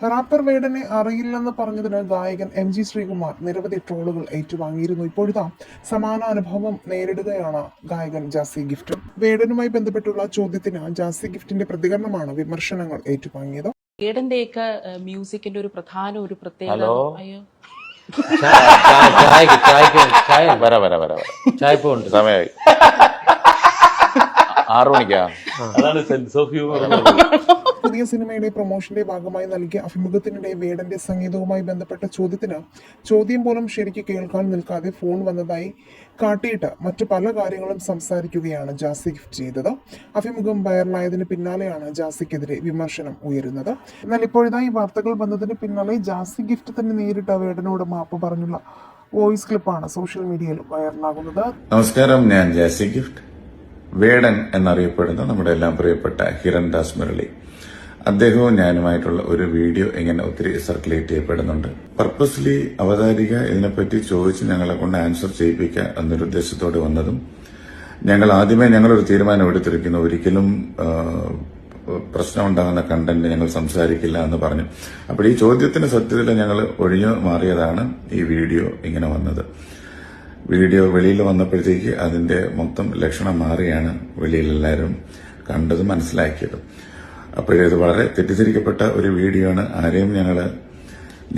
Wrapper വേടനെ അറിയില്ലെന്ന് പറഞ്ഞതിനാൽ ഗായകൻ M G Sreekumar നിരവധി ട്രോളുകൾ ഏറ്റുവാങ്ങിയിരുന്നു. ഇപ്പോഴിതാ സമാന അനുഭവം നേരിടുകയാണ് ഗായകൻ ജാസി ഗിഫ്റ്റ്. വേടനുമായി ബന്ധപ്പെട്ടുള്ള ചോദ്യത്തിന് ജാസി ഗിഫ്റ്റിന്റെ പ്രതികരണമാണ് വിമർശനങ്ങൾ ഏറ്റുവാങ്ങിയത്. ഏടന്റെയൊക്കെ മ്യൂസിക്കിന്റെ ഒരു പ്രധാന ഒരു പ്രത്യേകത ഹലോ? അയ്യോ. ചായക്ക് ചായക്ക് ചായ വര വര വര വര. ചായപ്പ് ഉണ്ട് സമയമായി ആറു മണിക്കാ. അതാണ് സെൻസ് ഓഫ് ഹ്യൂമർ പുതിയ സിനിമയുടെ പ്രൊമോഷന്റെ ഭാഗമായി നൽകിയ അഭിമുഖത്തിനിടെ വേടന്റെ സംഗീതവുമായി ബന്ധപ്പെട്ട ചോദ്യത്തിന് ചോദ്യം പോലും ശരിക്ക് കേൾക്കാൻ നിൽക്കാതെ ഫോൺ വന്നതായി കാട്ടിയിട്ട് മറ്റു പല കാര്യങ്ങളും സംസാരിക്കുകയാണ് ജാസി ഗിഫ്റ്റ് ചെയ്തത്. അഭിമുഖം വൈറലായതിന് പിന്നാലെയാണ് ജാസിക്കെതിരെ വിമർശനം ഉയരുന്നത്. എന്നാൽ ഇപ്പോഴിതാ വാർത്തകൾ വന്നതിന് പിന്നാലെ ജാസി ഗിഫ്റ്റ് തന്നെ നേരിട്ട് വേടനോട് മാപ്പ് പറഞ്ഞുള്ള വോയിസ് ക്ലിപ്പാണ് സോഷ്യൽ മീഡിയയിൽ വൈറലാകുന്നത്. നമസ്കാരം ഞാൻ ജാസി ഗിഫ്റ്റ്. വേടൻ എന്നറിയപ്പെടുന്ന നമ്മുടെ എല്ലാം പ്രിയപ്പെട്ട ഹിരൺദാസ് മുരളി. അദ്ദേഹവും ഞാനുമായിട്ടുള്ള ഒരു വീഡിയോ ഇങ്ങനെ ഒത്തിരി സർക്കുലേറ്റ് ചെയ്യപ്പെടുന്നുണ്ട്. പർപ്പസ്ലി അവതാരിക ഇതിനെപ്പറ്റി ചോദിച്ച് ഞങ്ങളെ കൊണ്ട് ആൻസർ ചെയ്യിപ്പിക്കുക എന്നൊരു ഉദ്ദേശത്തോടെ വന്നതും ഞങ്ങൾ ആദ്യമേ ഞങ്ങളൊരു തീരുമാനം എടുത്തിരിക്കുന്നു. ഒരിക്കലും പ്രശ്നമുണ്ടാകുന്ന കണ്ടന്റ് ഞങ്ങൾ സംസാരിക്കില്ല എന്ന് പറഞ്ഞു. അപ്പോൾ ഈ ചോദ്യത്തിന് സത്യത്തിൽ ഞങ്ങൾ ഒഴിഞ്ഞു മാറിയതാണ് ഈ വീഡിയോ ഇങ്ങനെ വന്നത്. വീഡിയോ വെളിയിൽ വന്നപ്പോഴത്തേക്ക് അതിന്റെ മൊത്തം ലക്ഷണം മാറിയാണ് വെളിയിൽ എല്ലാവരും കണ്ടത് മനസ്സിലാക്കിയത്. അപ്പോഴത് വളരെ തെറ്റിദ്ധരിക്കപ്പെട്ട ഒരു വീഡിയോ ആണ്. ആരെയും ഞങ്ങൾ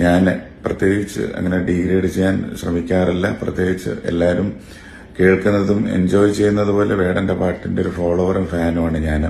ഞാൻ പ്രത്യേകിച്ച് അങ്ങനെ ഡീഗ്രേഡ് ചെയ്യാൻ ശ്രമിക്കാറില്ല. പ്രത്യേകിച്ച് എല്ലാവരും കേൾക്കുന്നതും എൻജോയ് ചെയ്യുന്നത് പോലെ വേടന്റെ പാട്ടിന്റെ ഒരു ഫോളോവറും ഫാനുമാണ് ഞാൻ